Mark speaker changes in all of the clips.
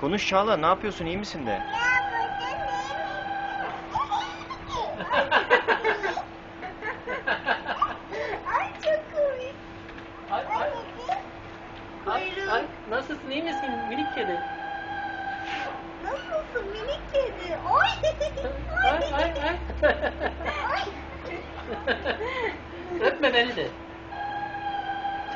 Speaker 1: Konuş Çağla ne yapıyorsun iyi misin de?
Speaker 2: Ay çok komik.
Speaker 3: Ay, ay, ay, ay, nasılsın iyi misin minik kedi?
Speaker 2: Nasılsın minik kedi? Oy.
Speaker 3: Ay ay ay. Öpme beni de.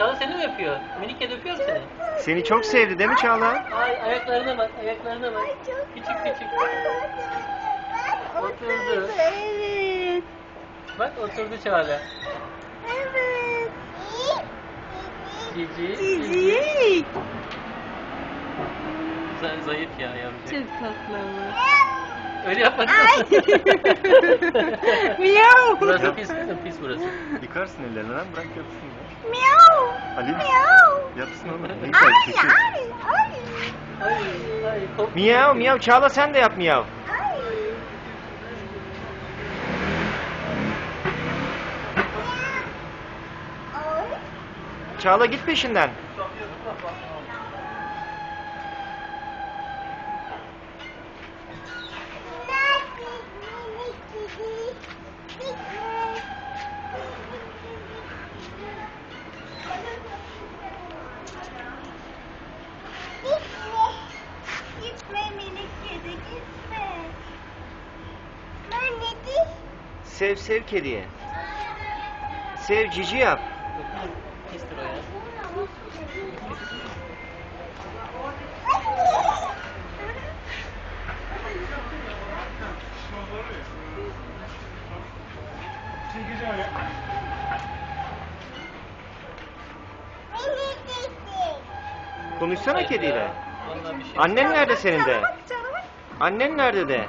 Speaker 3: Çağla seni mi öpüyor? Minik kedi öpüyor mu seni?
Speaker 1: Seni çok sevdi değil mi Çağla?
Speaker 3: Ay ayaklarına bak ayaklarına bak.
Speaker 2: Ay çok
Speaker 3: Küçük küçük.
Speaker 2: Oturdu. Evet.
Speaker 3: Bak oturdu Çağla.
Speaker 2: Evet.
Speaker 3: Cici.
Speaker 2: Cicik.
Speaker 3: Za- zayıf ya yavrucak.
Speaker 2: Çok tatlı ama.
Speaker 3: Öyle yapmadın.
Speaker 2: Ay. Miyav.
Speaker 3: burası pis kızım pis burası.
Speaker 1: Yıkarsın ellerini lan bırak yapsın ya.
Speaker 2: Miyav.
Speaker 1: Ali.
Speaker 2: Miyav.
Speaker 1: Yapsın onu. Ne güzel
Speaker 2: Ay
Speaker 1: küçük.
Speaker 2: ay ay.
Speaker 3: Ay ay korkma.
Speaker 1: Miyav miyav Çağla sen de yap miyav.
Speaker 2: Ay. Ay.
Speaker 1: Çağla git peşinden.
Speaker 2: Gitme minik kedi gitme. Ben dedi.
Speaker 1: Sev sev kediye. Sev cici yap. Konuşsana kediyle.
Speaker 3: Şey.
Speaker 1: Annen nerede senin de? Annen nerede de?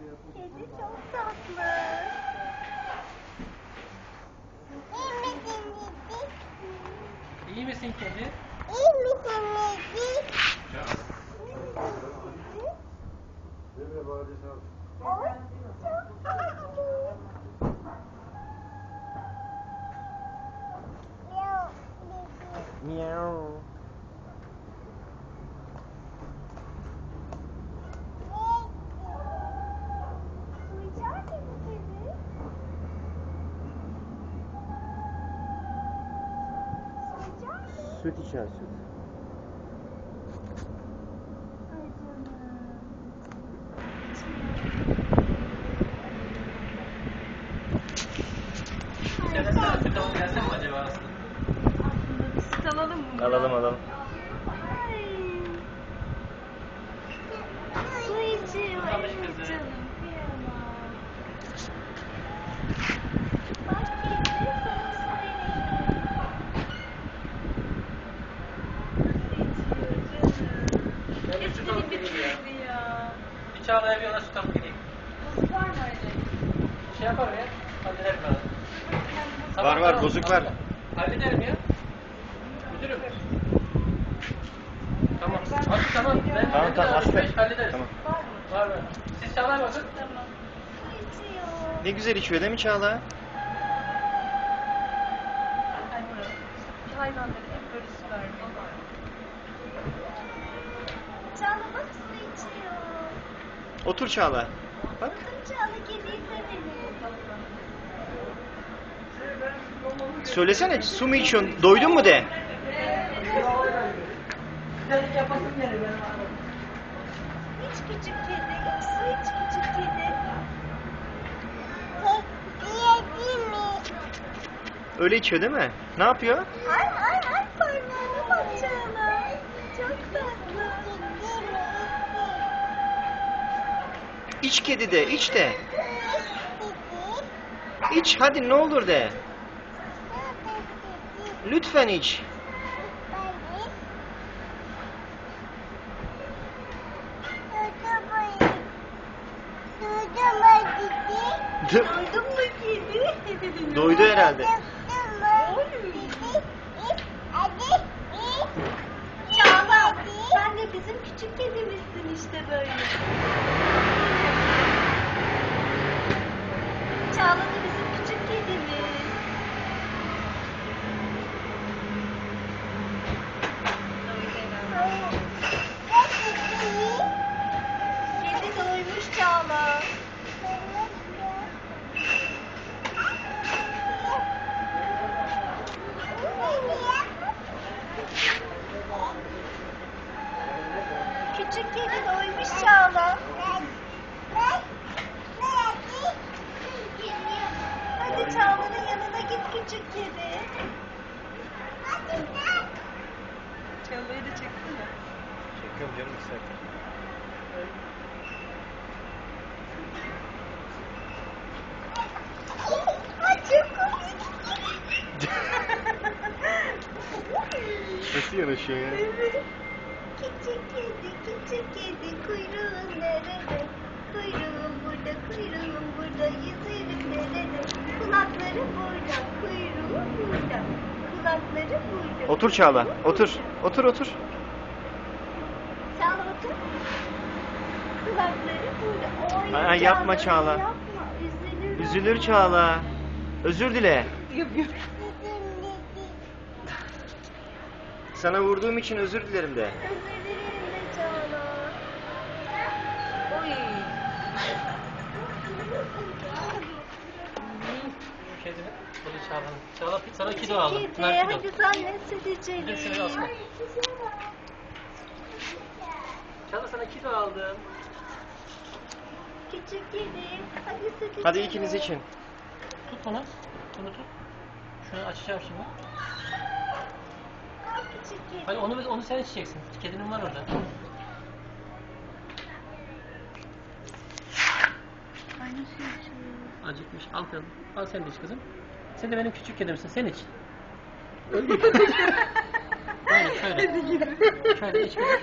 Speaker 2: Kedi çok tatlı.
Speaker 3: İyi misin kedi?
Speaker 2: İyi misin Neci? Oy, çok tatlı. Miau, Neci.
Speaker 1: Miyav.
Speaker 2: Uyuyacak mı kedi? Uyuyacak mı?
Speaker 1: Süt içer süt.
Speaker 2: Ay canım.
Speaker 3: Söylesene süt alıp gelsem mi acaba aslında?
Speaker 2: Bir süt alalım mı?
Speaker 1: Alalım alalım.
Speaker 2: Ay. Su içiyor. Canım, kıyamam. Bak kedi sana su veriyor.
Speaker 3: Ben bir süt alıp
Speaker 2: Hepsini
Speaker 3: geleyim ya.
Speaker 2: bitirdi ya.
Speaker 3: Bir Çağla'ya bir ona süt alıp geleyim.
Speaker 2: Bozuk var mı öyle?
Speaker 3: Şey yaparım ya. Hallederim ben.
Speaker 1: Var, var, bozuk var.
Speaker 3: Hallederim ya. Müdürüm. Tamam. Hadi tamam. Ben
Speaker 1: Tamam tamam.
Speaker 3: Beş hallederiz.
Speaker 1: Tamam.
Speaker 2: Var mı?
Speaker 3: Var? Siz Çağla'ya bakın.
Speaker 2: Tamam.
Speaker 1: Ne güzel içiyor değil mi Çağla?
Speaker 2: Hayvanlara hep böyle su vermiyor. Çağla bak su içiyor.
Speaker 1: Otur Çağla. Bak.
Speaker 2: Çağla kediyi
Speaker 1: Söylesene su mu içiyorsun? Doydun mu de? Öyle içiyor değil mi? Ne yapıyor?
Speaker 2: Ay ay ay parmağına bak Çağla. Çok tatlı.
Speaker 1: İç kedi de iç de. İç hadi ne olur de. Lütfen iç.
Speaker 2: Duydum mu kedi?
Speaker 1: Duydu herhalde.
Speaker 2: Çağla, sen de bizim küçük kedimizsin işte böyle. Küçük kedi. Çağla'yı da çeksene.
Speaker 1: Çekiyorum canım
Speaker 2: çok komik.
Speaker 1: Nasıl yanaşıyor ya?
Speaker 2: Evet. Küçük kedi, küçük kedi, kuyruğun nerede? Kuyruğum burada, kuyruğum burada, yüzüğüm nerede? Kulakları burada, kuyruğu burada. Kulakları burada.
Speaker 1: Otur Çağla. Otur. Otur otur.
Speaker 2: Çağla otur. Kulakları burada. Oy,
Speaker 1: Ay, yapma
Speaker 2: Çağla,
Speaker 1: Çağla.
Speaker 2: Yapma, üzülür.
Speaker 1: Üzülür Çağla. Özür dile. Sana vurduğum için özür dilerim de.
Speaker 2: Özür dilerim de Çağla. Oy.
Speaker 3: Kedi mi? Bunu Çağla'nın. Çağla sana kilo aldım. Pınar kilo.
Speaker 2: hadi sen ne içelim.
Speaker 3: Dur şuraya asma. Çağla sana kilo aldım.
Speaker 2: Küçük kedi, hadi içelim.
Speaker 1: Hadi ikiniz için.
Speaker 3: Tut bunu. Bunu tut. Şunu açacağım şimdi.
Speaker 2: Küçük kedi.
Speaker 3: Hadi onu onu sen içeceksin. Kedinin var orada.
Speaker 2: İçiyor?
Speaker 3: Acıkmış. Al kızım. Al sen de iç kızım. Sen de benim küçük kedimsin. Sen iç. Böyle şöyle. Şöyle iç kızım.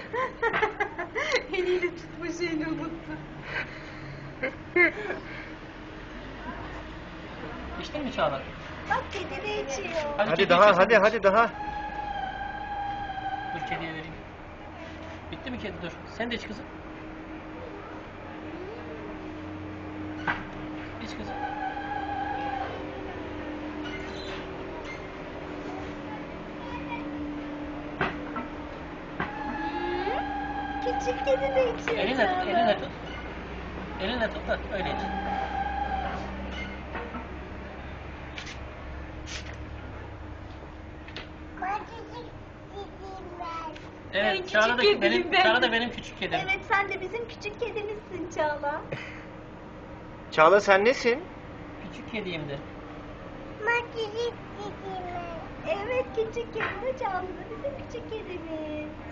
Speaker 2: Eliyle tutma şeyini unuttu.
Speaker 3: İçtin mi Çağla?
Speaker 2: Bak kedi de içiyor.
Speaker 3: Hadi
Speaker 1: Hadi daha hadi hadi daha.
Speaker 3: Dur kediye vereyim. Bitti mi kedi? Dur. Sen de iç kızım.
Speaker 2: Küçük kedi de içiyor.
Speaker 3: Elinle tut, elinle tut. Elinle tut da öyle iç.
Speaker 2: Ben
Speaker 3: Evet,
Speaker 2: küçük
Speaker 3: Çağla da benim,
Speaker 2: ben.
Speaker 3: Çağla da benim küçük kedim.
Speaker 2: Evet sen de bizim küçük kedimizsin Çağla.
Speaker 1: Çağla sen nesin?
Speaker 3: Küçük kediyimdir.
Speaker 2: Evet küçük kedi de Çağla da bizim küçük kedimiz.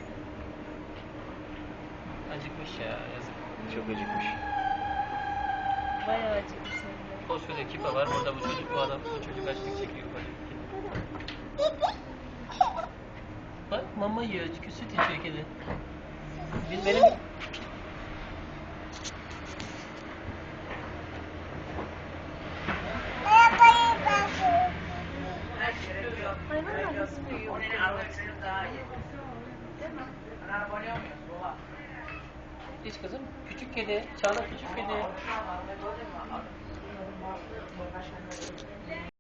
Speaker 3: Acıkmış ya, yazık.
Speaker 1: Çok acıkmış.
Speaker 2: Bayağı acıkmış.
Speaker 3: Koskoca kipa var, orada bu çocuk, bu adam, bu çocuk açlık çekiyor. ufacık. Bak mama yiyor, çünkü süt içiyor kedi. Biz benim...
Speaker 2: Hayvanlar nasıl büyüyor?
Speaker 3: İç kızım. Küçük kedi, Çağla küçük kedi.